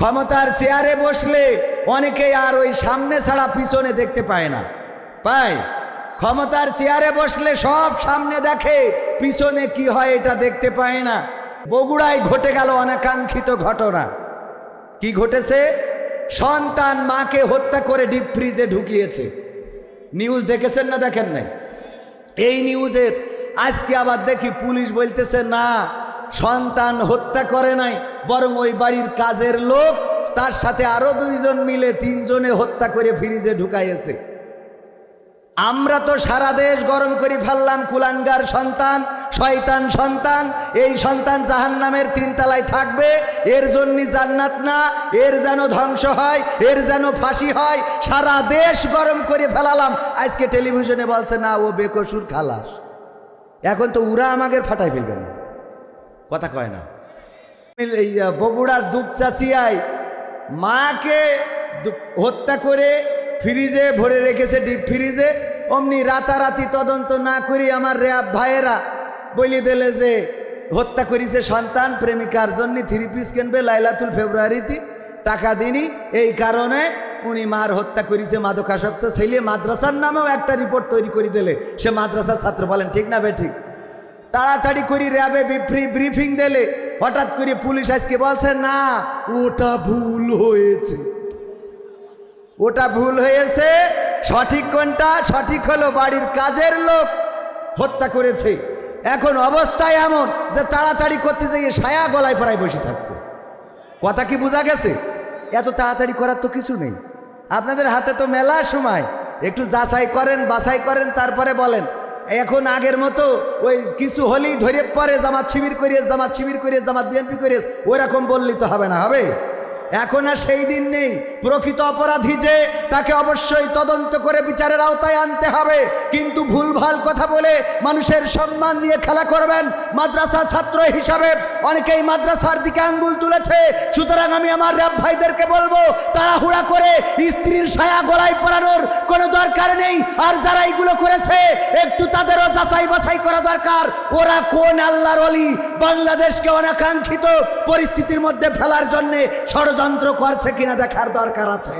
ক্ষমতার চেয়ারে বসলে অনেকেই আর ওই সামনে ছাড়া পিছনে দেখতে পায় না। পায়? ক্ষমতার চেয়ারে বসলে সব সামনে দেখে পিছনে কি হয় এটা দেখতে পায় না। বগুড়ায় ঘটে গেল অনাকাঙ্ক্ষিত ঘটনা। কি ঘটেছে? সন্তান মাকে হত্যা করে ডিপ ফ্রিজে ঢুকিয়েছে। নিউজ দেখেছেন না দেখেন নাই? এই নিউজের, আজকে আবার দেখি পুলিশ বলতেছে, না সন্তান হত্যা করে নাই, বরং ওই বাড়ির কাজের লোক তার সাথে আরও দুইজন মিলে তিনজনে হত্যা করে ফ্রিজে ঢুকাইয়েছে। আমরা তো সারা দেশ গরম করে ফেললাম, কুলাঙ্গার সন্তান, শয়তান সন্তান, এই সন্তান জাহান নামের তিনতলায় থাকবে, এর জন্য জান্নাত না, এর যেন ধ্বংস হয়, এর যেন ফাঁসি হয়, সারা দেশ গরম করে ফেলালাম। আজকে টেলিভিশনে বলছে, না, ও বেকসুর খালাস। এখন তো উরা আমাকে ফাটাই ফেলবে না। কথা কয় না। এই আহ, বগুড়ার দুপচাচিয়ায় মাকে হত্যা করে ফ্রিজে ভরে রেখেছে ডিপ ফ্রিজে। অমনি রাতারাতি তদন্ত না করি আমার র্যাব ভাইয়েরা বলি দিলে যে হত্যা করেছে সন্তান প্রেমিকার জন্য থ্রি পিস কিনবে লাইলাতুল ফেব্রুয়ারিতে। টাকা দিনই এই কারণে উনি মার হত্যা করেছে মাদকাসক্ত ছেলে। মাদ্রাসার নামেও একটা রিপোর্ট তৈরি করে দিলে। সে মাদ্রাসার ছাত্র বলেন ঠিক না বে ঠিক? তাড়াতাড়ি করে র্যাবে ব্রিফিং দিলে। হঠাৎ করে পুলিশ আজকে বলছে, না, ওটা ভুল হয়েছে। ওটা ভুল হয়েছে, সঠিক কোনটা? সঠিক হলো বাড়ির কাজের লোক হত্যা করেছে। এখন অবস্থায় এমন যে তাড়াতাড়ি করতে যেয়ে সায়া গলায় পড়ায় বসে থাকছে। কথা কি বোঝা গেছে? এত তাড়াতাড়ি করার তো কিছু নেই। আপনাদের হাতে তো মেলা সময়। একটু যাচাই করেন, বাছাই করেন, তারপরে বলেন এখন আগের মতো ওই কিছু হলেই ধরে পরে জামাত শিবির করিয়ে জামাত শিবির করিয়ে জামাত বিএনপি করিয়ে ওইরকম বললি তো হবে না, হবে? এখন আর সেই দিন নেই। প্রকৃত অপরাধী যে, তাকে অবশ্যই তদন্ত করে বিচারের আওতায় আনতে হবে। কিন্তু ভুলভাল কথা বলে মানুষের সম্মান নিয়ে খেলা করবেন মাদ্রাসা ছাত্র হিসাবে। অনেকেই মাদ্রাসার দিকে আঙ্গুল তুলেছে। সুতরাং আমি আমার র্যাব ভাইদেরকে বলব, তাড়াহুড়া করে স্ত্রীর ছায়া গলায় পরানোর কোনো দরকার নেই। আর যারা এইগুলো করেছে, একটু তাদেরও যাচাই বাছাই করা দরকার। ওরা কোন আল্লাহর অলি? বাংলাদেশকে অনাকাঙ্ক্ষিত পরিস্থিতির মধ্যে ফেলার জন্যে ষড়যন্ত্র করছে কিনা দেখার দরকার আছে।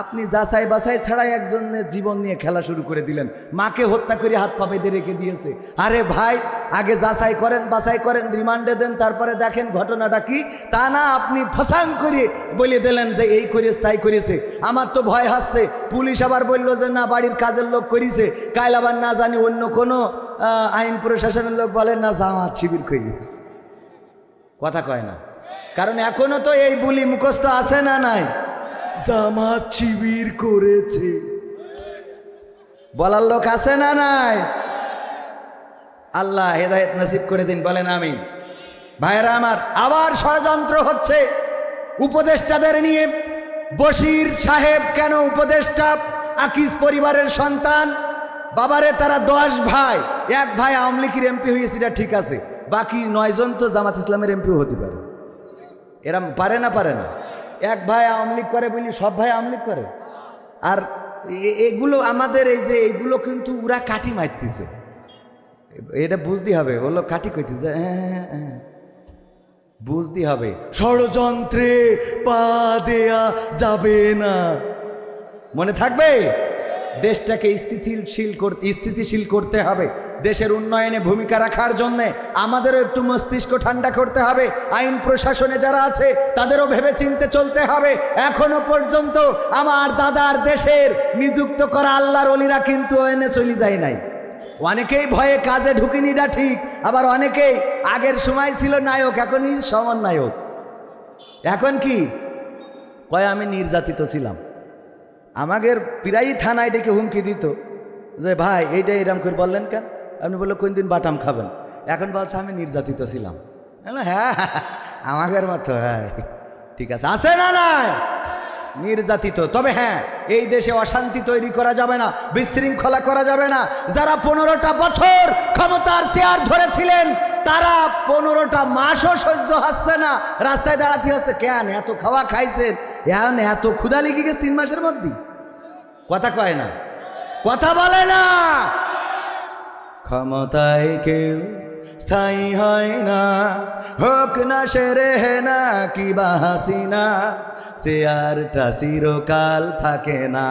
আপনি যাচাই বাছাই ছাড়াই একজনের জীবন নিয়ে খেলা শুরু করে দিলেন। মাকে হত্যা করে হাত পা বেঁধে রেখে দিয়েছে। আরে ভাই, আগে যাচাই করেন, বাছাই করেন, রিমান্ডে দেন, তারপরে দেখেন ঘটনাটা কি। তা না, আপনি ফসাং করে বলে দিলেন যে এই করেছে তাই করেছে। আমার তো ভয় হাসছে পুলিশ আবার বলল যে না, বাড়ির কাজের লোক করেছে। কাল আবার না জানি অন্য কোনো আইন প্রশাসনের লোক বলেন না জামাত শিবির করেছে কথা কয় না। কারণ এখনও তো এই বুলি মুখস্থ আছে না নাই? জামাত শিবির করেছে। বলার লোক আছে না নাই? আল্লাহ হেদায়েত নসিব করে দিন বলেন আমি ভাইরা আমার আবার ষড়যন্ত্র হচ্ছে। উপদেষ্টাদের নিয়ে বশির সাহেব কেন উপদেষ্টা? আকিস পরিবারের সন্তান। বাবারে তারা দশ ভাই। এক ভাই আওয়ামী লীগের এমপি হয়েছে এটা ঠিক আছে। বাকি নয়জন তো জামাত ইসলামের এমপিও হতে পারে। এরা পারে না পারে না। এক ভাই আওয়ামী লীগ করে বলি সব ভাই আওয়ামী লীগ করে। আর এগুলো আমাদের এই যে এইগুলো কিন্তু ওরা কাটি মারতেছে। এটা বুঝতে হবে বলল কাটি কইতেছে হ্যাঁ, হ্যাঁ, হ্যাঁ। বুঝতে হবে। ষড়যন্ত্রে পা দেয়া যাবে না। মনে থাকবে? দেশটাকে স্থিতিশীল করতে স্থিতিশীল করতে হবে। দেশের উন্নয়নে ভূমিকা রাখার জন্য আমাদেরও একটু মস্তিষ্ক ঠান্ডা করতে হবে। আইন প্রশাসনে যারা আছে, তাদেরও ভেবে চিনতে চলতে হবে। এখনও পর্যন্ত আমার দাদার দেশের নিযুক্ত করা আল্লাহর অলিরা কিন্তু এনে চলে যায় নাই। অনেকেই ভয়ে কাজে ঢুকিনিটা ঠিক, আবার অনেকেই আগের সময় ছিল নায়ক, এখনই সমন্বয়ক। এখন কি? কয়, আমি নির্যাতিত ছিলাম। আমাদের প্রায় থানায় ডেকে হুমকি দিত, যে ভাই এইটা এরম করে বললেন কেন? আপনি বলল কোন দিন বাটাম খাবেন? এখন বলছে, আমি নির্যাতিত ছিলাম। হ্যাঁ আমাদের মতো হ্যাঁ ঠিক আছে। আছে না নাই? নির্যাতিত। তবে হ্যাঁ এই দেশে অশান্তি তৈরি করা যাবে না, বিশৃঙ্খলা করা যাবে না। যারা পনেরোটা বছর ক্ষমতার চেয়ার ধরেছিলেন, তারা পনেরোটা মাসও সহ্য হচ্ছে না। রাস্তায় দাঁড়াতে হচ্ছে। কেন? এত খাওয়া খাইছেন। এখন এত ক্ষুদা লেগে গেছে তিন মাসের মধ্যে। কথা কয় না। কথা বলে না। ক্ষমতায় কেউ স্থায়ী হয় না। হোক না সেরে না কি বা হাসিনা চেয়ারটা চিরকাল থাকে না।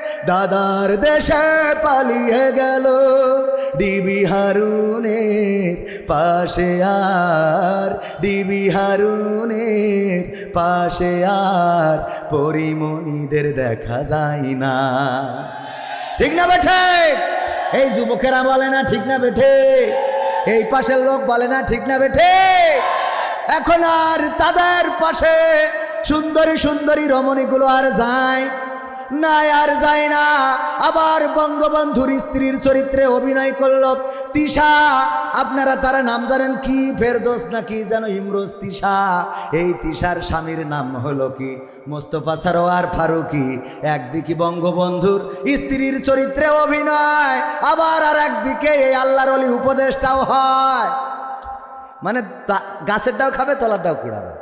দাদার দেশে পালিয়ে গেল ডিবি হারুনের পাশে আর, ডিবি হারুনের পাশে আর পরিমণিদের দেখা যায় না। ঠিক না বেঠে? এই যুবকেরা বলে না ঠিক না বেঠে? এই পাশের লোক বলে না ঠিক না বেঠে? এখন আর তাদের পাশে সুন্দরী সুন্দরী রমণীগুলো আর যায় না আর যায় না। আবার বঙ্গবন্ধুর স্ত্রীর চরিত্রে অভিনয় করল। তিশা, আপনারা তারা নাম জানেন কি? ফেরদোস নাকি যেন ইমরোজ তিশা? এই তিশার স্বামীর নাম হলো কি? মোস্তফা সারোয়ার ফারুকি। একদিকে বঙ্গবন্ধুর স্ত্রীর চরিত্রে অভিনয়, আবার আর একদিকে এই আল্লাহর অলি উপদেশটাও হয়। মানে গাছেরটাও খাবে, তলারটাও কুড়াবে।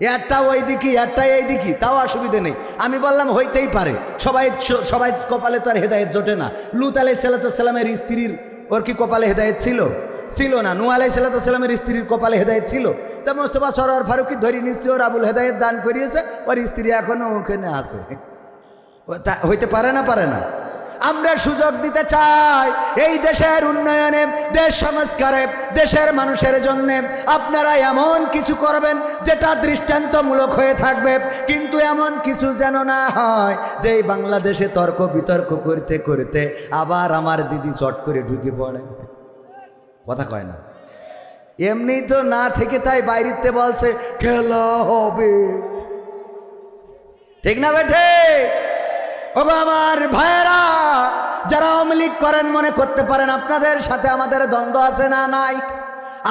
একটা ওই দিকে একটা এই দিকে, তাও অসুবিধে নেই। আমি বললাম, হইতেই পারে। সবাই সবাই কপালে তো আর হেদায়ত জোটে না। লুত আলাই সালামের স্ত্রীর ওর কি কপালে হেদায়ত ছিল? ছিল না। নু আলাই সালামের স্ত্রীর কপালে হেদায়ত ছিল। তা মোস্তফা সরোয়ার ফারুকি ধরি নিশ্চয় ওর আবুল হেদায়ত দান করিয়েছে, ওর স্ত্রী এখনও ওখানে আছে। হইতে পারে না পারে না। আমরা সুযোগ দিতে চাই। এই দেশের উন্নয়নে, দেশ সংস্কারে, দেশের মানুষের জন্য আপনারা এমন কিছু করবেন যেটা দৃষ্টান্তমূলক হয়ে থাকবে। কিন্তু এমন কিছু যেন না হয় যে বাংলাদেশে তর্ক বিতর্ক করতে করতে আবার আমার দিদি চট করে ঢুকে পড়ে। কথা কয় না। এমনি তো না থেকে তাই বাইরেতে বলছে, খেলা হবে। ঠিক না বেঠে? ওগো আমার ভাইয়েরা, যারা লীগ করেন মনে করতে পারেন আপনাদের সাথে আমাদের দ্বন্দ্ব আছে না নাই?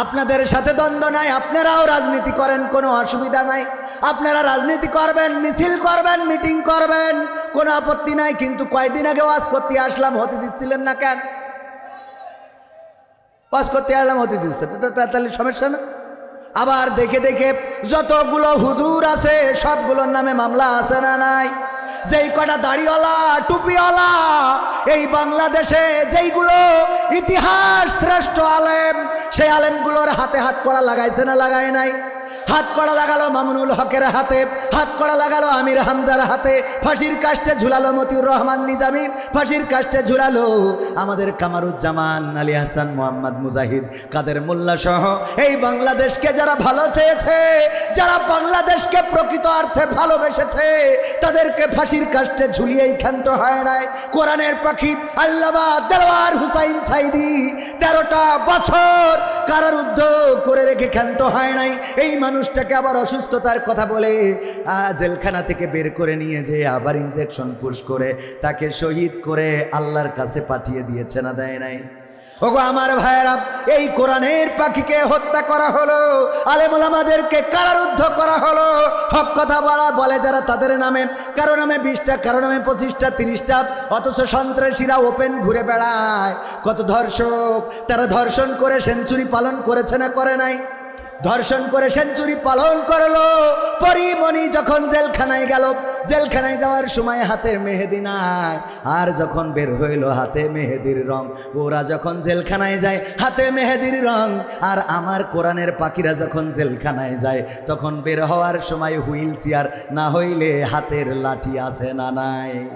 আপনাদের সাথে দ্বন্দ্ব নাই, আপনারাও রাজনীতি করেন, কোনো অসুবিধা নাই। আপনারা রাজনীতি করবেন, মিছিল করবেন, মিটিং করবেন, কোনো আপত্তি নাই, কিন্তু কয়দিন আগে ওয়াজ করতে আসলাম, হতে দিচ্ছিলেন না কেন? ওয়াজ করতে আসলাম, হতে দিচ্ছে তাহলে সমস্যা না? আবার দেখে দেখে যতগুলো হুজুর আছে, সবগুলোর নামে মামলা আছে না নাই? যেই কটা দাড়িওয়ালা, টুপিওয়ালা, এই বাংলাদেশে যেইগুলো ইতিহাস শ্রেষ্ঠ আলেম, সেই আলেমগুলোর হাতে হাত করা লাগাইছে না লাগায় নাই? হাত কড়া লাগালো মামুনুল হকের হাতে, হাত কড়া লাগালো আমির হামজার হাতে, ফাঁসির কাষ্টে ঝুলালো মতিউর রহমান নিজামি, ফাঁসির কাষ্টে ঝুলালো আমাদের কামারুজ্জামান আলী হাসান মোহাম্মদ মুজাহিদ কাদের মোল্লা সহ। এই বাংলাদেশকে যারা ভালো চেয়েছে, যারা বাংলাদেশকে প্রকৃত অর্থে ভালোবেসেছে, তাদেরকে ফাঁসির কাষ্টে ঝুলিয়েই ক্ষান্ত হয় নাই। কোরআনের পাখি দেওয়ার হুসাইন সাইদি তেরোটা বছর কারার কারারুদ্ধ করে রেখে ক্ষান্ত হয় নাই। এই মানুষটাকে আবার অসুস্থতার কথা বলে জেলখানা থেকে বের করে নিয়ে যে আবার ইনজেকশন পুশ করে, তাকে শহীদ করে আল্লাহর কাছে পাঠিয়ে দিয়েছে না দেয় নাই। ওগো আমার ভাইয়েরা, এই কোরআনের পাখিকে হত্যা করা হলো আলেমুলামাদেরকে কারারুদ্ধ করা হলো। হক কথা বলা, বলে যারা তাদের নামে, কারও নামে বিশটা, কারও নামে পঁচিশটা, তিরিশটা, অথচ সন্ত্রাসীরা ওপেন ঘুরে বেড়ায়। কত ধর্ষক, তারা ধর্ষণ করে, সেঞ্চুরি পালন করেছে না, করে নাই। ধর্ষণ করে সেঞ্চুরি পালন করল। পরিমণি যখন জেলখানায় গেল, জেলখানায় যাওয়ার সময় হাতে মেহেদি নাই। আর যখন বের হইল, হাতে মেহেদির রং। ওরা যখন জেলখানায় যায়, হাতে মেহেদির রং। আর আমার কোরআনের পাখিরা যখন জেলখানায় যায়, তখন বের হওয়ার সময় হুইল চেয়ার না হইলে হাতের লাঠি আছে না নাই।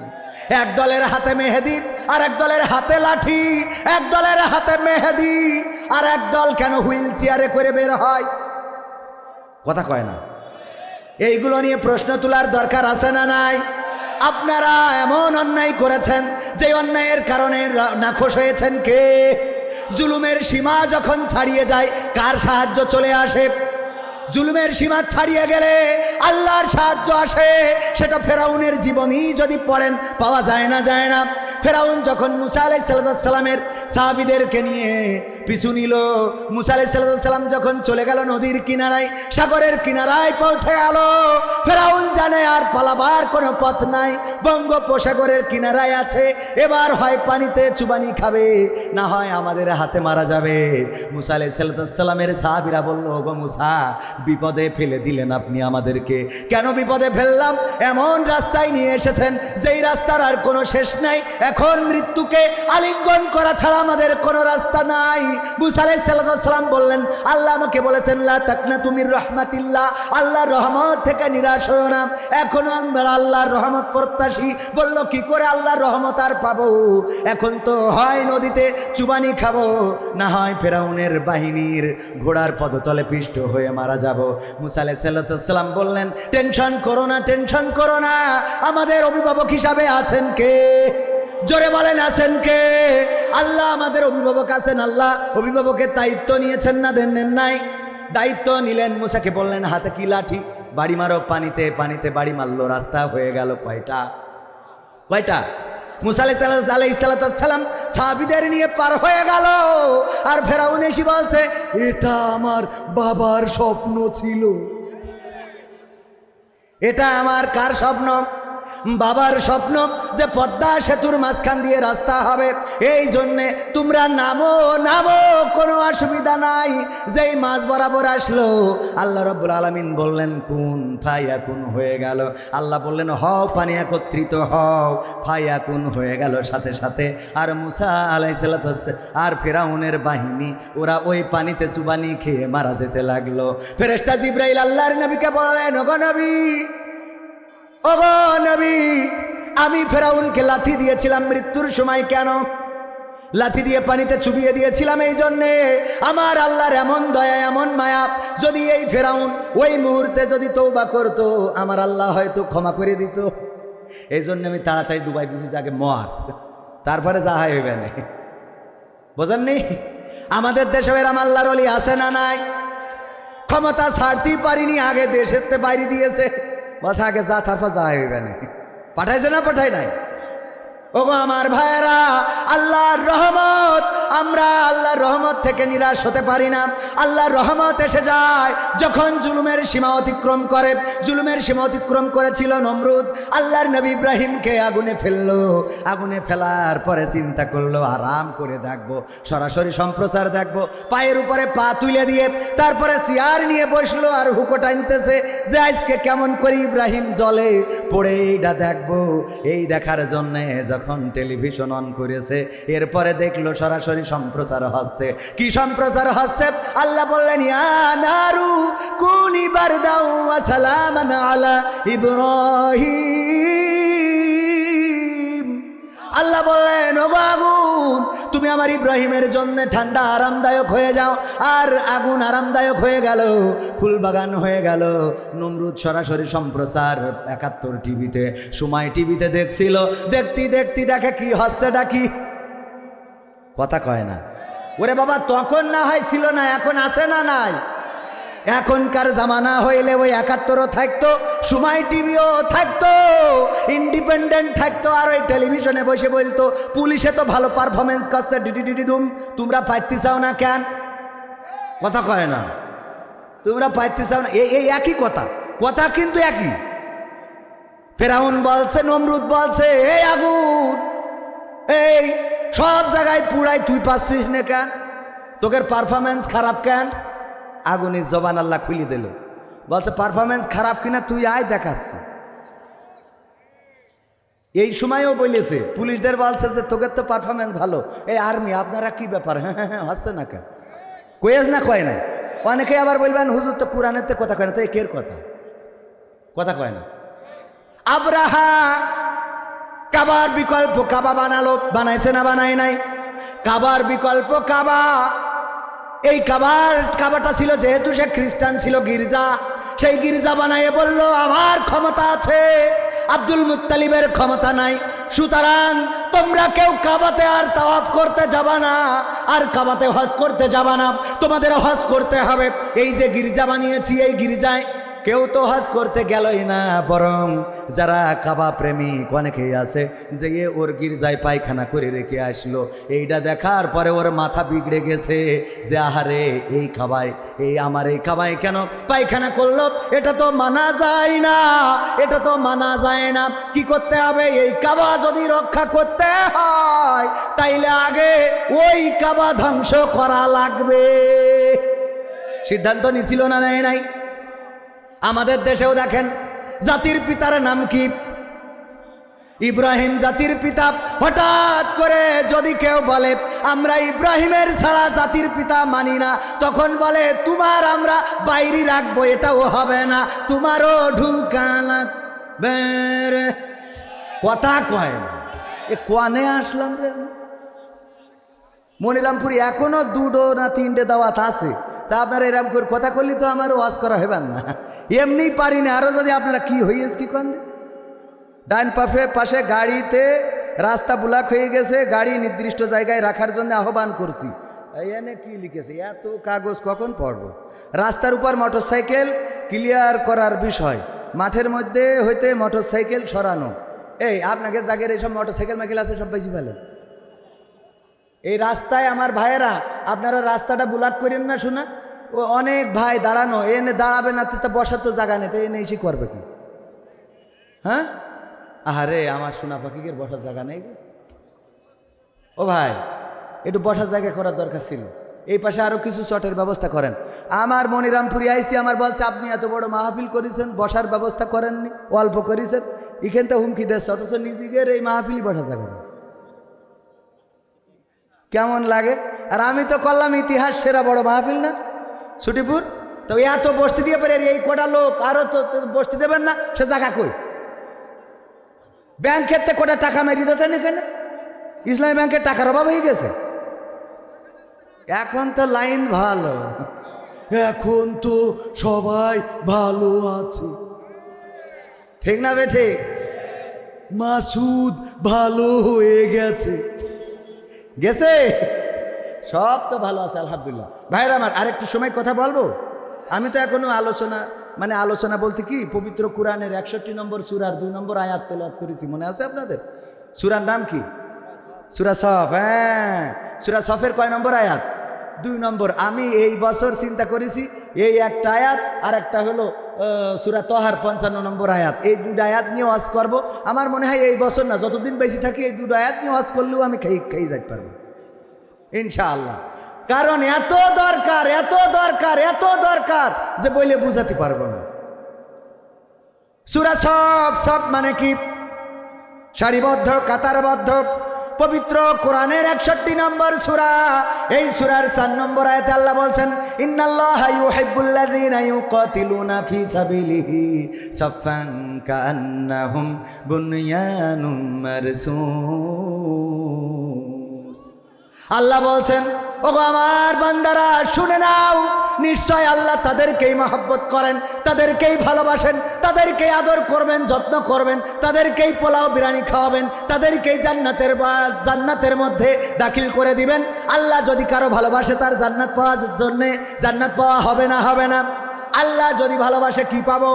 এক দলের হাতে মেহেদি, আর এক দলের হাতে লাঠি। এক দলের হাতে মেহেদি, আর এক দল কেন হুইল চেয়ারে করে বের হয়? কথা কয় না। এইগুলো নিয়ে প্রশ্ন তোলার দরকার আছে না নাই? আপনারা এমন অন্যায় করেছেন যে অন্যায়ের কারণে নাখোশ হয়েছেন কে? জুলুমের সীমা যখন ছাড়িয়ে যায়, কার সাহায্য চলে আসে? জুলুমের সীমা ছাড়িয়ে গেলে আল্লাহর সাহায্য আসে। সেটা ফেরাউনের জীবনই যদি পড়েন, পাওয়া যায় না যায় না। ফেরাউন যখন মুসা আলাই সাল্লামের সাহাবিদেরকে নিয়ে পিছু নিল। মুসা আলাই সাল্লাম যখন চলে গেল নদীর কিনারায়, সাগরের কিনারায় পৌঁছে গেল। ফেরাউন জানে আর পালাবার কোনো পথ নাই, বঙ্গোপসাগরের কিনারায় আছে। এবার হয় পানিতে চুবানি খাবে, না হয় আমাদের হাতে মারা যাবে। মুসা আলাই সাল্লামের সাহাবিরা বলল গো মুসা, বিপদে ফেলে দিলেন আপনি আমাদেরকে। কেন বিপদে ফেললাম? এমন রাস্তায় নিয়ে এসেছেন, যেই রাস্তার আর কোনো শেষ নাই। এখন মৃত্যুকে আলিঙ্গন করা ছাড়া আমাদের কোনো রাস্তা নাই। মুসা আলাই সাল্লাম বললেন, আল্লাহ আমাকে বলেছেন তাকনা তুমি রহমাতিল্লাহ। আল্লাহর রহমত থেকে নিরাশ হও না। এখনও আমরা আল্লাহর রহমত প্রত্যাশী। বলল, কি করে আল্লাহর রহমত আর পাবো? এখন তো হয় নদীতে চুবানি খাব, না হয় ফেরাউনের বাহিনীর ঘোড়ার পদতলে পিষ্ট হয়ে মারা যাব। মুসালে সাল্লাম বললেন, টেনশন করো না, টেনশন করো না। আমাদের অভিভাবক হিসাবে আছেন কে? জোরে বলেন, আছেন কে? আল্লাহ আমাদের অভিভাবক আছেন, আল্লাহ অভিভাবকের দায়িত্ব নিয়েছেন না, দেন নাই। দায়িত্ব নিলেন, মুসাকে বললেন, হাতে কি লাঠি? বাড়ি মারো, পানিতে পানিতে বাড়ি মারলো, রাস্তা হয়ে গেল কয়টা? কয়টা? মুসালে আলাই সালাম সাহাবিদের নিয়ে পার হয়ে গেল। আর ফেরাউন এসে বলছে, এটা আমার বাবার স্বপ্ন ছিল। এটা আমার কার স্বপ্ন? বাবার স্বপ্ন যে পদ্মা সেতুর মাঝখান দিয়ে রাস্তা হবে। এই জন্যে তোমরা নামো নামো, কোনো অসুবিধা নাই। যেই মাছ বরাবর আসলো, আল্লাহ রব্বুল আলমিন বললেন, কোন ফাইয়া কোন হয়ে গেল? আল্লাহ বললেন, হও, পানি একত্রিত হও। ফাইয়া কোন হয়ে গেল সাথে সাথে। আর মুসা আলাইসাল্লাত আর ফেরাউনের বাহিনী, ওরা ওই পানিতে চুবানি খেয়ে মারা যেতে লাগল। ফেরেস্তা জিব্রাইল আল্লাহর নবীকে বললেন, ওগো নবী নবী, আমি ফেরাউনকে লাথি দিয়েছিলাম মৃত্যুর সময় কেন? লাথি দিয়ে পানিতে চুবিয়ে দিয়েছিলাম এই জন্যে। আমার আল্লাহর এমন দয়া, এমন মায়া, যদি এই ফেরাউন ওই মুহূর্তে যদি তৌবা করতো, আমার আল্লাহ হয়তো ক্ষমা করে দিত। এই জন্য আমি তাড়াতাড়ি ডুবাই দিয়েছি, তাকে মর তারপরে যা হয় হইবে না। বোঝেননি আমাদের দেশে এরম আল্লাহর অলি আছে না নাই? ক্ষমতা ছাড়তেই পারিনি, আগে দেশের বাইরে দিয়েছে। কথা আগে যা তারপর যা হইবে না পাঠাইছে না পাঠাই নাই ওগো আমার ভাইয়েরা, আল্লাহর রহমত, আমরা আল্লাহর রহমত থেকে নিরাশ হতে পারি না। আল্লাহর রহমত এসে যায়, যখন জুলুমের সীমা অতিক্রম করে। জুলুমের সীমা অতিক্রম করেছিল নমরুদ। আল্লাহর নবী ইব্রাহিমকে আগুনে ফেলল। আগুনে ফেলার পরে চিন্তা করল, আরাম করে দেখব, সরাসরি সম্প্রচার দেখব। পায়ের উপরে পা তুলে দিয়ে, তারপরে চেয়ার নিয়ে বসল আর হুকো টানতেছে যে, আজকে কেমন করে ইব্রাহিম জলে পড়ে এইটা দেখব। এই দেখার জন্যে যখন টেলিভিশন অন করেছে, এরপরে দেখল সরাসরি সম্প্রচার হচ্ছে। কি সম্প্রচার হচ্ছে? আল্লাহ বললেন, ইয়া নারু কুনি বারদাউ ওয়া সালামান আলা ইব্রাহিম। আল্লাহ বললেন ও গো আগুন, তুমি আমার ইব্রাহিমের জন্য ঠান্ডা আরামদায়ক হয়ে যাও। আর আগুন আরামদায়ক হয়ে গেল, ফুলবাগান হয়ে গেল। নমরুদ সরাসরি সম্প্রচার একাত্তর টিভিতে সময় টিভিতে দেখছিল। দেখতে দেখতে দেখে কি হচ্ছেটা কি কথা কয় না। ওরে বাবা, তখন না হয় ছিল না, এখন আছে না নাই? এখনকার জামানা হইলে ওই একাত্তরও থাকতো সময় টিভিও থাকতো, ইন্ডিপেন্ডেন্ট থাকতো, আর ওই টেলিভিশনে বসে বলতো, পুলিশে তো ভালো পারফরমেন্স করছে ডিডি ডিডি ডুম, তোমরা পাইতে চাও না কেন? কথা কয় না। তোমরা পাইতে চাও না। এই একই কথা। কথা কিন্তু একই। ফেরাউন বলছে, নমরুদ বলছে, এই আগুন, এই সব জায়গায় পুড়াই তুই পাচ্ছিস না কেন? তোকের পারফরমেন্স খারাপ কেন? আগুনের জবান আল্লাহ খুলি দিল। বলছে পারফরমেন্স খারাপ কিনা তুই আয় দেখাচ্ছি। এই সময়ও বলেছে, পুলিশদের বলছে যে, তোকে তো পারফরমেন্স ভালো। এই আর্মি আপনারা কি ব্যাপার? হ্যাঁ হ্যাঁ হ্যাঁ হচ্ছে না কেন? কয়েস না, কয় না অনেকে আবার বলবেন, হুজুর তো কোরআনের তো কথা কয় না। তো এই কের কথা? কথা কয় না। আবরাহা, কাবার বিকল্প কাবা বানালো, বানাইছে না বানাই নাই? কাবার বিকল্প কাবা এই কাবার, কাবাটা ছিল যেহেতু সে খ্রিস্টান ছিল গির্জা, সেই গির্জা বানাইয়ে বলল, আমার ক্ষমতা আছে, আব্দুল মুতালিবের ক্ষমতা নাই। সুতরাং তোমরা কেউ কাবাতে আর তাওয়াফ করতে যাবা না, আর কাবাতে হজ করতে যাবা না। তোমাদের হজ করতে হবে। এই যে গির্জা বানিয়েছি, এই গির্জায় কেউ তো হজ করতে গেলই না, বরং যারা কাবা প্রেমিক অনেকেই আছে যে এ ওর গির্জায় পায়খানা করে রেখে আসলো। এইটা দেখার পরে ওর মাথা বিগড়ে গেছে যে, আহারে, এই খাবায় এই আমার এই খাবায় কেন পায়খানা করল? এটা তো মানা যায় না, এটা তো মানা যায় না। কি করতে হবে? এই কাবা যদি রক্ষা করতে হয়, তাইলে আগে ওই কাবা ধ্বংস করা লাগবে। সিদ্ধান্ত নিছিল না, নেয় নাই? আমাদের দেশেও দেখেন, জাতির পিতার নাম কি? ইব্রাহিম জাতির পিতা। হঠাৎ করে যদি কেউ বলে, আমরা ইব্রাহিমের ছাড়া জাতির পিতা মানি না, তখন বলে, তোমার আমরা বাইরে রাখব, এটাও হবে না। তোমারও ঢুকানা কথা কয় এ কোয়ানে আসলাম রে মনিরামপুর এখনও দুটো না তিনটে দাওয়াত আছে। তা আপনারা এরকম করে কথা করলে তো আমার ওয়াজ করা হবেন না। এমনি পারি না আরও যদি আপনারা কি হইয়েছে কি কন? ডান পাশে পাশে গাড়িতে রাস্তা ব্লক হয়ে গেছে, গাড়ি নির্দিষ্ট জায়গায় রাখার জন্য আহ্বান করছি। এনে কি লিখেছে? এত কাগজ কখন পড়ব? রাস্তার উপর মোটরসাইকেল ক্লিয়ার করার বিষয়। মাঠের মধ্যে হইতে মোটরসাইকেল সরানো। এই, আপনাকে জাগের এইসব মোটরসাইকেল মাইকেল আছে, সব বেশি ভালো। এই রাস্তায় আমার ভাইয়েরা, আপনারা রাস্তাটা ব্লক করেন না শোনা? ও অনেক ভাই দাঁড়ানো, এনে দাঁড়াবে না তো বসার তো জায়গা নেই, তো এনে এসে করবে কি? হ্যাঁ? আহারে, আমার সোনা পাখিকে বসার জায়গা নেই ও ভাই, একটু বসার জায়গা করার দরকার ছিল। এই পাশে আরও কিছু চটের ব্যবস্থা করেন। আমার মনিরামপুরি আইসি, আমার বলছে, আপনি এত বড় মাহফিল করেছেন, বসার ব্যবস্থা করেননি, অল্প করেছেন। এখান তো হুমকি দিচ্ছে অথচ নিজেদের এই মাহফিলই বসা জায়গা নেই। কেমন লাগে? আর আমি তো করলাম ইতিহাস সেরা বড় মাহফিল না। ছুটিপুর তো এত বসতে দিয়ে পারে এই কটা লোক আরও তো বসতে দেবেন না, সে জায়গা কই? ব্যাংকের তে কটা টাকা মেরি দিতেন এখানে ইসলামী ব্যাংকের টাকার অভাব হয়ে গেছে। এখন তো লাইন ভালো। এখন তো সবাই ভালো আছে। ঠিক না বেঠে মাসুদ ভালো হয়ে গেছে। গেছে? সব তো ভালো আছে, আলহামদুলিল্লাহ। ভাইরা আমার আরেকটু সময় কথা বলব? আমি তো এখনও আলোচনা মানে আলোচনা বলতে কি, পবিত্র কোরআনের একষট্টি নম্বর সুরার দুই নম্বর আয়াত তেলাওয়াত করেছি, মনে আছে আপনাদের? সুরার নাম কি? সুরা সফ হ্যাঁ। সুরা সফের কয় নম্বর আয়াত? দুই নম্বর, আমি এই বছর চিন্তা করেছি, এই একটা আয়াত আর একটা হলো সুরা তহার পঞ্চান্ন নম্বর আয়াত। এই দুটো আয়াত নিয়ে ওয়াজ করব। আমার মনে হয় এই বছর না, যতদিন বেশি থাকি, এই দুটো আয়াত নিয়ে ওয়াজ করলেও আমি খেয়ে খেয়ে যেতে পারব। ইনশাআল্লাহ। কারণ এত দরকার এত দরকার এত দরকার যে বইলে বুঝাতে পারব না। সুরা সব সব মানে কি? সারিবদ্ধ, কাতারবদ্ধ পবিত্র কোরআনের একষট্টি নম্বর সুরা। এই সুরার চার নম্বর আয়তে আল্লাহ বলছেন আল্লাহ বলছেন ওগো আমার বান্দারা, শুনে নাও। নিশ্চয় আল্লাহ তাদেরকেই মহব্বত করেন, তাদেরকেই ভালোবাসেন, তাদেরকেই আদর করবেন, যত্ন করবেন, তাদেরকেই পোলাও বিরিয়ানি খাওয়াবেন, তাদেরকেই জান্নাতের জান্নাতের মধ্যে দাখিল করে দিবেন। আল্লাহ যদি কারও ভালোবাসে তার জান্নাত পাওয়ার জন্যে, জান্নাত পাওয়া হবে না হবে না। আল্লাহ যদি ভালোবাসে কি পাবো?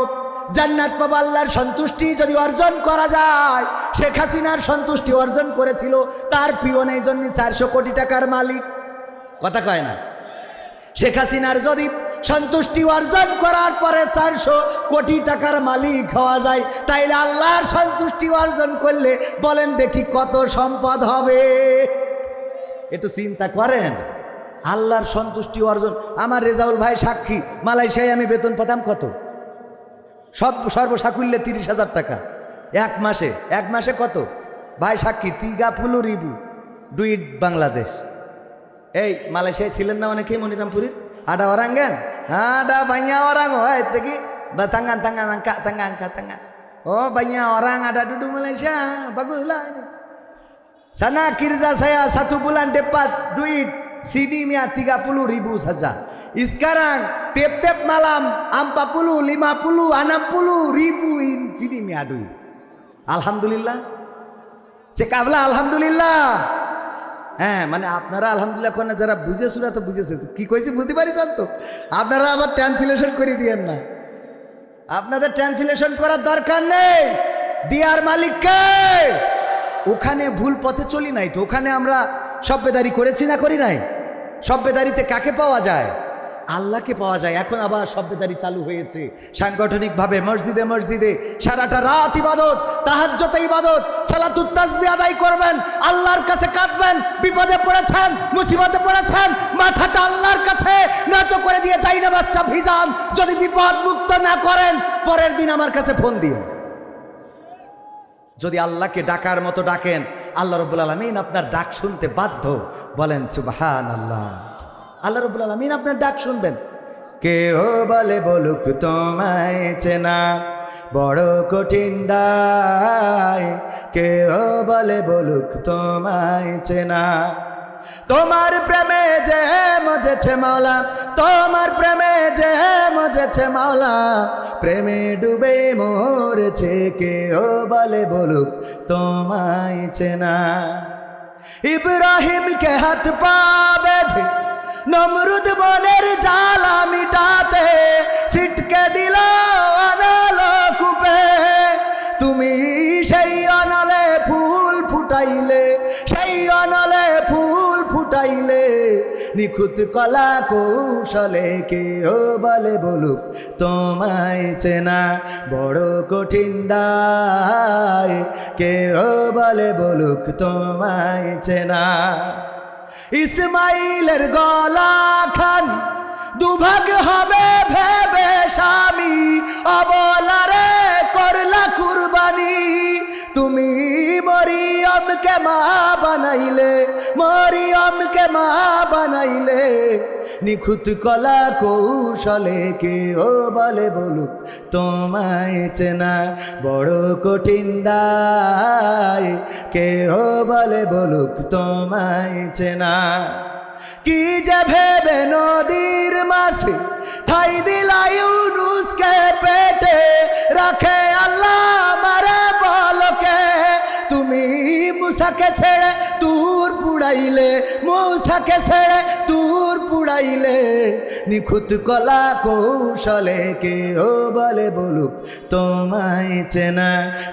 জান্নাত পাবো আল্লাহর সন্তুষ্টি যদি অর্জন করা যায়। শেখ হাসিনার সন্তুষ্টি অর্জন করেছিল, তার পিওন এই জন্য চারশো কোটি টাকার মালিক। কথা কয় না। শেখ হাসিনার যদি সন্তুষ্টি অর্জন করার পরে চারশো কোটি টাকার মালিক হওয়া যায়, তাইলে আল্লাহর সন্তুষ্টি অর্জন করলে বলেন দেখি কত সম্পদ হবে। একটু চিন্তা করেন, আল্লাহর সন্তুষ্টি অর্জন, আমার রেজাউল ভাই সাক্ষী, মালয়েশিয়ায় আমি বেতন পেতাম কত? সব সর্বসাকুল্যে তিরিশ হাজার টাকা। এক মাসে এক মাসে কত? ভাই সাক্ষী, তিগা ফুলু রিবু, ডুইট বাংলাদেশ। এই মালয়েশিয়ায় ছিলেন না অনেকেই মনিরামপুরীর আডা ওরাঙ্গান আডা বাইয়া ওরাং হয় থেকে বা tangan tangan angkat tangan angkat tangan oh banyak orang ada duduk Malaysia baguslah ini sana kirja saya satu bulan dapat duit CD mia 30 ribu saja sekarang tiap-tiap malam 40 50 60 ribu in CD mia duit Alhamdulillah চেকাবলা আলহামদুলিল্লাহ হ্যাঁ মানে আপনারা আলহামদুলিল্লাহ কোন যারা বুঝেছ না তো বুঝেছে। কী কইছি বুঝতে পারি তো? আপনারা আবার ট্রান্সলেশন করে দিয়েন না। আপনাদের ট্রান্সলেশন করার দরকার নেই। দিয়ার মালিককে ওখানে ভুল পথে চলি নাই তো। ওখানে আমরা সভ্যদারি করেছি না করি নাই? সভ্যদারিতে কাকে পাওয়া যায়? আল্লাহকে পাওয়া যায়। এখন আবার সভ্যদারি চালু হয়েছে। সাংগঠনিকভাবে মসজিদে মসজিদে সারাটা রাত ইবাদত তাহাজ্জতে ইবাদত, সালাতুত তাসবিহ আদায় করবেন, আল্লাহর কাছে কাঁদবেন, বিপদে পড়েছেন, মুসিবতে পড়েছেন, মাথাটা আল্লাহর কাছে নত করে দিয়ে চাই নামাজটা ভিজান, যদি বিপদ মুক্ত না করেন, পরের দিন আমার কাছে ফোন দিন। যদি আল্লাহকে ডাকার মতো ডাকেন, আল্লাহ রব্বুল আলমিন আপনার ডাক শুনতে বাধ্য, বলেন সুবাহান আল্লাহ আল্লাহ রব্বুল আলমিন আপনার ডাক শুনবেন। কেউ বলে বলুক তোমায় চেনা, বড় কঠিন দায়। কেউ বলে বলুক তোমায় চেনা, তোমার প্রেমে যে মজেছে মাওলা, তোমার প্রেমে যে মজেছে মাওলা। প্রেমে ডুবে মরেছে কেউ বলে বলুক তোমায় চেনা। ইব্রাহিমকে হাত পা বেঁধে নমরুদ বনের জ্বালা মিটাতে ছিটকে দিল আনালো কূপে। তুমি সেই অনলে ফুল ফুটাইলে, সেই অনলে ফুল ফুটাইলে, নিখুঁত কলা কৌশলে কেউ বলে বলুক, তোমায় চেনা বড় কঠিন দায়। কেউ বলে বলুক, তোমায় চেনা ইসমাইলের গলা খান। দুভাগ হবে ভেবে স্বামী অবলারে মা বানাইলে মরিয়মকে মা বানাইলে, নিখুঁত কলা কৌশলে কেউ বলে বলুক, তোমায় চেনা বড় কঠিন দায়। কেউ বলে বলুক, তোমায় চেনা। কি যে ভেবে নদীর মাসে ঠাই দিলাই উনুসকে পেটে, রাখে আল্লাহ মুসাকে ছেড়ে তুর পুড়াইলে, মুসাকে ছেড়ে তুর পুড়াইলে। নিখুঁত কলা কৌশলে কেউ বলে বলুক, তোমায় চেনা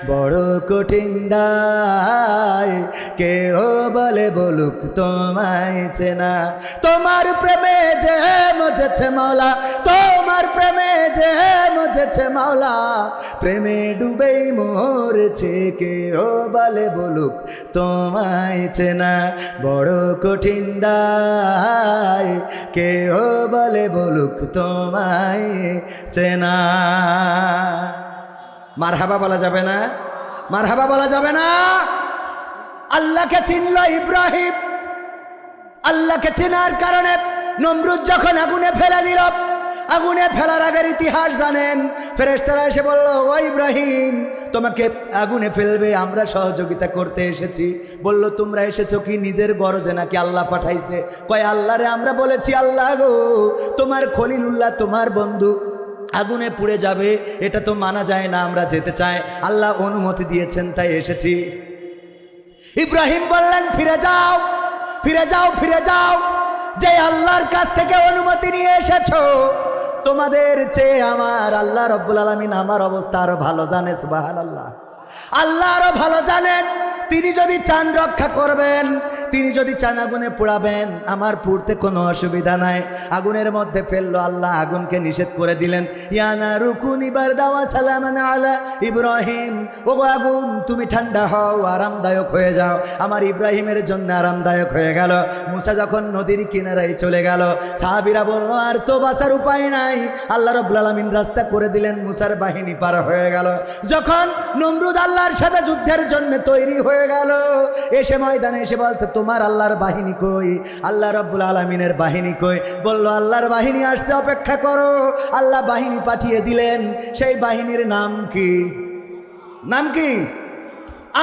বড় কঠিন দায়। কেউ বলে বলুক, তোমায় চেনা। তোমার প্রেমে যে মজেছে মাওলা, তোমার প্রেমে যে মজেছে মাওলা। প্রেমে ডুবেই মরেছে কেউ বলে বলুক তোমায় চেনা বড় কঠিন দায়। কেউ বলে বলুক তোমায় চেনা। মার হাবা বলা যাবে না? মার হাবা বলা যাবে না? আল্লাহকে চিনল ইব্রাহিম। আল্লাহকে চেনার কারণে নমরুদ যখন আগুনে ফেলে দিল আগুনে ফেলার আগের ইতিহাস জানেন। ফেরেশতারা এসে বলল, ও ইব্রাহিম, তোমাকে আগুনে ফেলবে, আমরা সহযোগিতা করতে এসেছি। বলল, তোমরা এসেছ কি নিজের গরজে নাকি আল্লাহ পাঠাইছে? কয়, আল্লাহরে আমরা বলেছি, আল্লাহ গো, তোমার খলিলুল্লাহ, তোমার বন্ধু আগুনে পুড়ে যাবে, এটা তো মানা যায় না, আমরা যেতে চাই। আল্লাহ অনুমতি দিয়েছেন, তাই এসেছি। ইব্রাহিম বললেন, ফিরে যাও ফিরে যাও ফিরে যাও। যে আল্লাহর কাছ থেকে অনুমতি নিয়ে এসেছ তোমাদের চেয়ে আমার আল্লাহ রব্বুল আলমিন আমার অবস্থা আরও ভালো জানে সুবাহান আল্লাহ আল্লাহ আরও ভালো জানেন, তিনি যদি চান রক্ষা করবেন তিনি যদি চান আগুনে পোড়াবেন, আমার পুড়তে কোনো অসুবিধা নাই। আগুনের মধ্যে ফেলল আল্লাহ, আগুনকে নিষেধ করে দিলেন। ইয়ানা রুকুন ইবার দাওয়া সালাম আলা ইব্রাহিম। ও আগুন, তুমি ঠান্ডা হও, আরামদায়ক হয়ে যাও। আমার ইব্রাহিমের জন্য আরামদায়ক হয়ে গেল। মুসা যখন নদীর কিনারায় চলে গেল, সাহাবিরা বলল, আর তো বাসার উপায় নাই। আল্লাহ রব্বুল আলমিন রাস্তা করে দিলেন, মুসার বাহিনী পার হয়ে গেল। যখন নমরুদ আল্লাহর সাথে যুদ্ধের জন্য তৈরি হয়ে গেল, এসে ময়দানে এসে বলছে তোমার আল্লাহর বাহিনী কই? আল্লাহ রব্বুল আলমিনের বাহিনী কই? বলল, আল্লাহর বাহিনী আসছে, অপেক্ষা করো। আল্লাহ বাহিনী পাঠিয়ে দিলেন। সেই বাহিনীর নাম কি? নাম কি?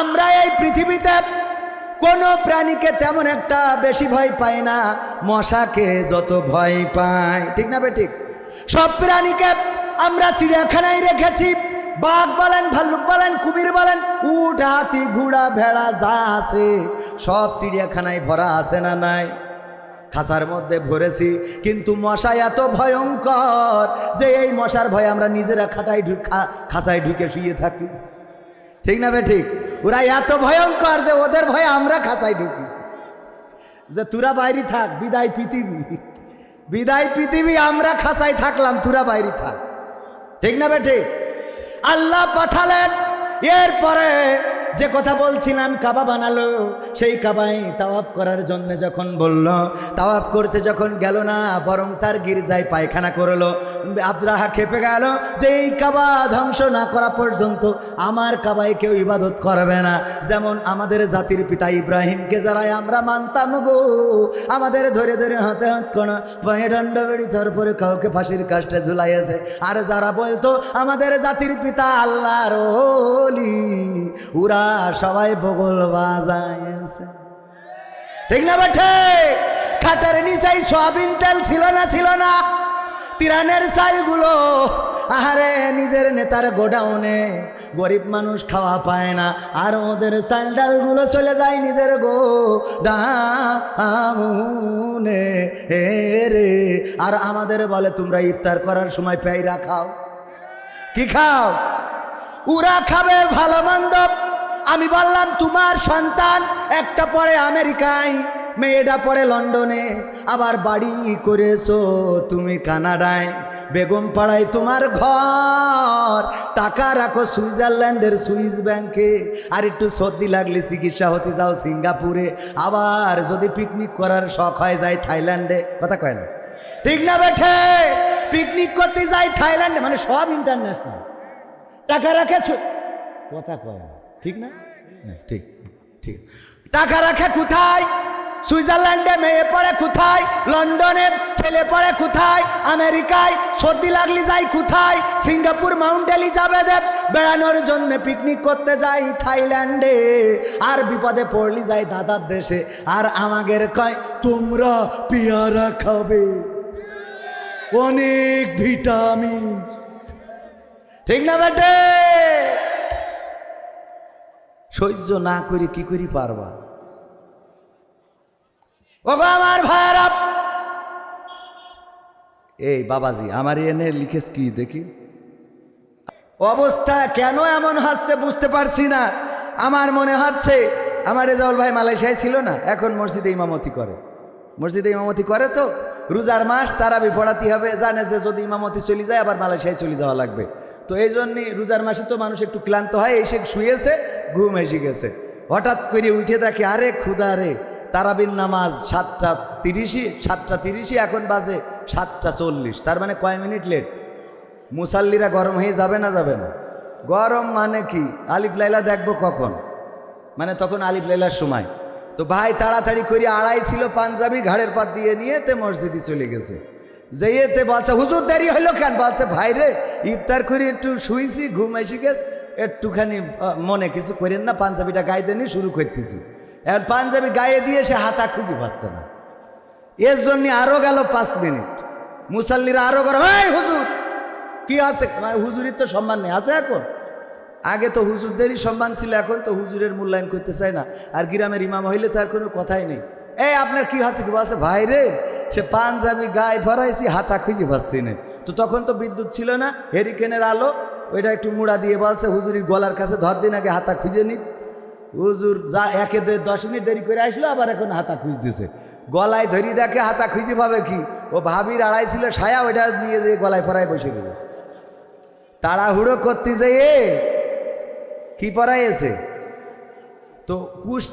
আমরা এই পৃথিবীতে কোনো প্রাণীকে তেমন একটা বেশি ভয় পাই না। মশাকে যত ভয় পাই ঠিক না বেঠিক সব প্রাণীকে আমরা চিড়িয়াখানায় রেখেছি। বাঘ বলেন, ভাল্লুক বলেন, কুমির বলেন, উট, হাতি, ঘোড়া, ভেড়া, যা আছে, সব চিড়িয়াখানায় ভরা আছে না নাই? খাসার মধ্যে ভরেছি, কিন্তু মশা এত ভয়ঙ্কর যে এই মশার ভয়ে আমরা নিজেরা খাটাই খাসায় ঢুকে শুয়ে থাকি। ঠিক না বে ঠিক? ওরা এত ভয়ঙ্কর যে ওদের ভয়ে আমরা খাঁচায় ঢুকি। যে তোরা বাইরে থাক, বিদায় পৃথিবী। বিদায় পৃথিবী, আমরা খাঁচায় থাকলাম, তোরা বাইরে থাক। ঠিক না বে ঠিক? আল্লাহ পাঠালেন। এরপরে যে কথা বলছিলাম কাবা বানালো, সেই কাবাই তাওয়াফ করার জন্য যখন বলল, তাওয়াফ করতে যখন গেল না, বরং তার গির্জায় পায়খানা করল, আব্রাহা খেপে গেল যে এই কাবা ধ্বংস না করা পর্যন্ত আমার কাবায় কেউ ইবাদত করবে না। যেমন আমাদের জাতির পিতা ইব্রাহিমকে যারা আমরা মানতাম গো, আমাদের ধরে ধরে হাতে হাত কোনা পায়ে দণ্ড কাউকে ফাঁসির কাজটা ঝুলাইয়েছে। আর যারা বলতো, আমাদের জাতির পিতা আল্লাহর ওলি, ওরা সবাই বগল বাজাইছে ঠিক না বেঠে খাটের নিচাই সয়াবিন তেল ছিল না ছিল না। তিরানের চালগুলো, আহারে, নিজের নেতার গোডাউনে গরিব মানুষ খাওয়া পায় না। আর ওদের চাল ডালগুলো চলে যায় নিজের গো ডাউনে রে, আর আমাদের বলে, তোমরা ইফতার করার সময় পেয়ারা খাও। কি খাও? উরা খাবে ভালো মন্দ। আমি বললাম তোমার সন্তান একটা পড়ে আমেরিকায় মেয়েটা পড়ে লন্ডনে আবার বাড়ি করেছ তুমি কানাডায়। বেগম পাড়ায় তোমার ঘর টাকা রাখো সুইজারল্যান্ডের সুইস ব্যাংকে আর একটু সর্দি লাগলে চিকিৎসা হতে যাও সিঙ্গাপুরে। আবার যদি পিকনিক করার শখ হয় যায় থাইল্যান্ডে। কথা কয় না। ঠিক না বেঠে? পিকনিক করতে যাই থাইল্যান্ডে মানে সব ইন্টারন্যাশনাল টাকা রাখেছ কথা কয় না, ঠিক না? হ্যাঁ, ঠিক ঠিক। টাকা রাখে কোথায়? সুইজারল্যান্ডে মেয়ে পড়ে কোথায়? লন্ডনে ছেলে পড়ে কোথায়? আমেরিকায় সর্দি লাগলি যাই কোথায়? সিঙ্গাপুর মাউন্ট এলিজাবেথে বেড়ানোর জন্য পিকনিক করতে যাই থাইল্যান্ডে। আর বিপদে পড়লি যাই দাদার দেশে। আর আমাদের কয় তোমরা পেয়ারা খাবে। অনেক ভিটামিন। ঠিক না বেটে? সহ্য না করে কি করি পারবা? ও আমার ভাইয়ারা! এই বাবাজি, আমার এনে লিখেছ কি দেখি? অবস্থা কেন এমন হচ্ছে বুঝতে পারছি না। আমার মনে হচ্ছে আমার রেজাউল ভাই মালয়েশিয়ায় ছিল না, এখন মসজিদে ইমামতি করে। মসজিদে ইমামতি করে তো? রোজার মাস তারাবি পড়াতে হবে। জানে যে যদি ইমামতি চলে যায়, আবার মালয়েশিয়ায় চলে যাওয়া লাগবে। তো এই জন্যে রোজার মাসে তো মানুষ একটু ক্লান্ত হয়, এসে শুয়েছে, ঘুম এসে গেছে। হঠাৎ করে উঠে দেখে, আরে ক্ষুদা রে, তারাবির নামাজ সাতটা তিরিশই সাতটা তিরিশই, এখন বাজে সাতটা চল্লিশ। তার মানে কয় মিনিট লেট? মুসাল্লিরা গরম হয়ে যাবে না যাবে না? গরম মানে কি? আলিফ লাইলা দেখব কখন? মানে তখন আলিফ লাইলার সময়। তো ভাই তাড়াতাড়ি করে আড়াই ছিল পাঞ্জাবি ঘাড়ের পাত দিয়ে নিয়ে তে মসজিদে চলে গেছে। যেয়েতে বলছে, হুজুর, দেরি হইল কেন? বলছে, ভাই রে, ইফতার করে একটু শুইছি, ঘুম এসে গেছে। একটুখানি মনে কিছু করেন না, পাঞ্জাবিটা গায়ে দিয়ে শুরু করতেছি। এখন পাঞ্জাবি গায়ে দিয়ে সে হাতা খুঁজে পাচ্ছে না। এর জন্য আরও গেল পাঁচ মিনিট। মুসাল্লিরা আরও এই হুজুর, কি আছে? মানে হুজুরির তো সম্মান নেই, আছে এখন? আগে তো হুজুরদেরই সম্মান ছিল, এখন তো হুজুরের মূল্যায়ন করতে চায় না। আর গ্রামের ইমাম হইলে তার কোনো কথাই নেই। এই আপনার কি আছে কি বলছে? ভাই রে, সে পাঞ্জাবি গায়ে ভরাইছি, হাতা খুঁজে পাচ্ছি না। তো তখন তো বিদ্যুৎ ছিল না হেরিকেনের আলো, ওইটা একটু মুড়া দিয়ে বলছে, হুজুরির গলার কাছে ধর দিন আগে হাতা খুঁজে নিত হুজুর যা একে দে- দশ মিনিট দেরি করে আসলো, আবার এখন হাতা খুঁজ দিছে গলায় ধরি দেখে হাতা খুঁজে পাবে কি? ও ভাবির আড়াই ছিল, সায়া ওইটা নিয়ে যে গলায় পরায় বসে গেল। তাড়াহুড়ো করতে যেয়ে কি পরাইছে তো কুশ